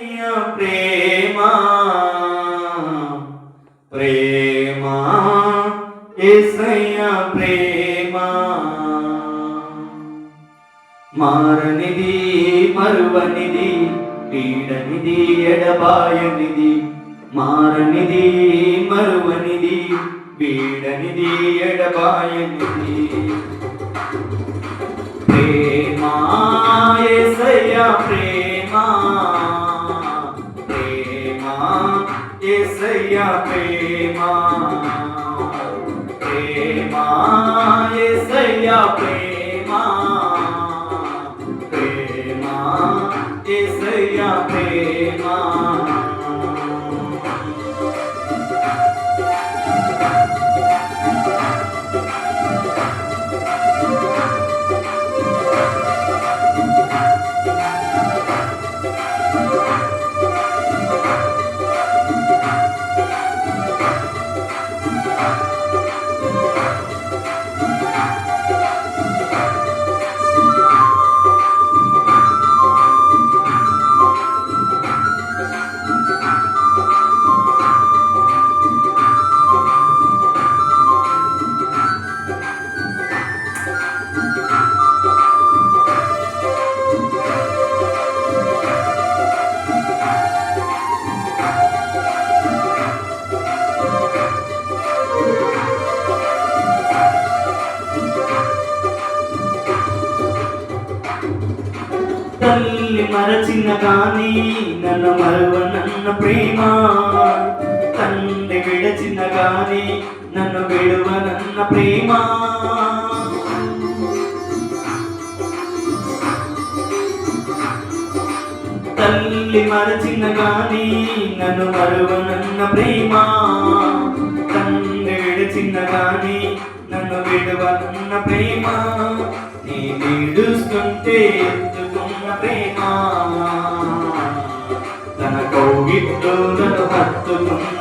ప్రేమ ప్రేమ ఏసయ్య ప్రేమ. మారనిది మరువనిది పీడనిది ఎడబాయనిది. మారనిది మరువనిది పీడనిది ఎడబాయనిది. ప్రేమ ఏసయ్య ప్రేమ. ప్రియ ప్రేమ ప్రేమ ఏసయ్య ప్రేమ. తల్లి మరచిన కానీ నన్ను మరువనన్న ప్రేమ. తండ్రి విడచిన కానీ నన్ను విడువనన్న ప్రేమ. తల్లి మరచిన కానీ నన్ను మరువనన్న ప్రేమ. తండ్రి విడచిన కానీ నన్ను విడువనన్న ప్రేమ. నీ నిడుస్తుంటే తన కౌగిట్లో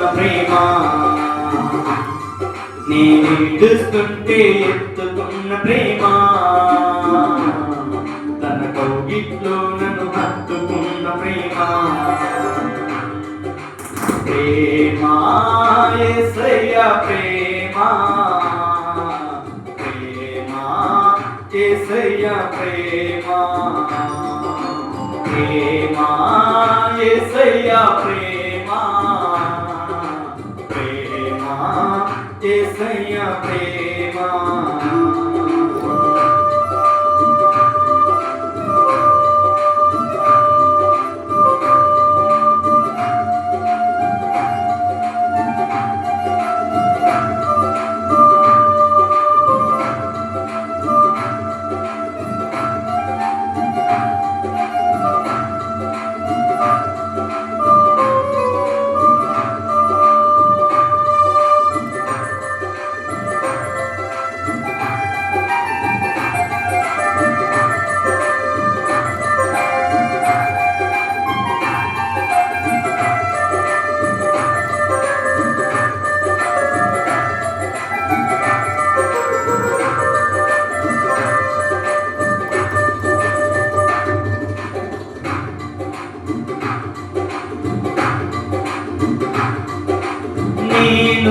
ప్రేమ నీ నిడుస్తుంటే ఎత్తుకున్న ప్రేమ తన కౌగిట్లో నన్ను హత్తుకున్న ప్రేమ ప్రేమ యేసయ్య ప్రేమ ప్రేమ యేసయ్య ప్రేమ ప్రేమ ఏసయ్యా ప్రియ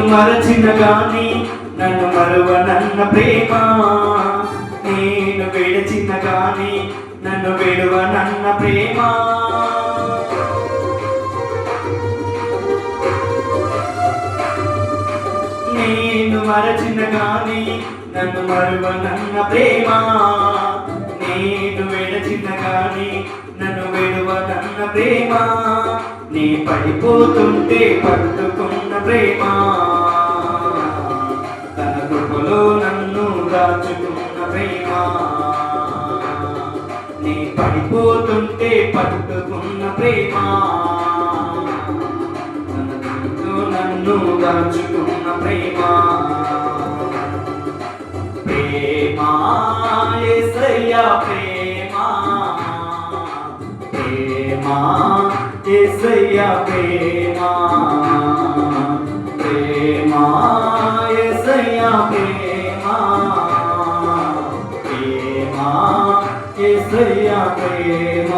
మరచిన గాని నన్ను మరువనన్న ప్రేమ. నేను విడచిన గాని నన్ను విడువనన్న ప్రేమ. నేను మరచిన గాని నన్ను మరువనన్న ప్రేమ. నేను విడచిన గాని నన్ను విడువనన్న ప్రేమ. నీ పడిపోతుంటే పట్టుకున్న ప్రేమ. నన్ను దాచుకున్న ప్రేమ. నీ పడిపోతుంటే పట్టుకున్న ప్రేమ. నన్ను దాచుకున్న ప్రేమ. ప్రేమ ఏసయ్యా ప్రేమ. ప్రేమ ఏసయ్యా ప్రేమ ప్రేమ. ప్రేమ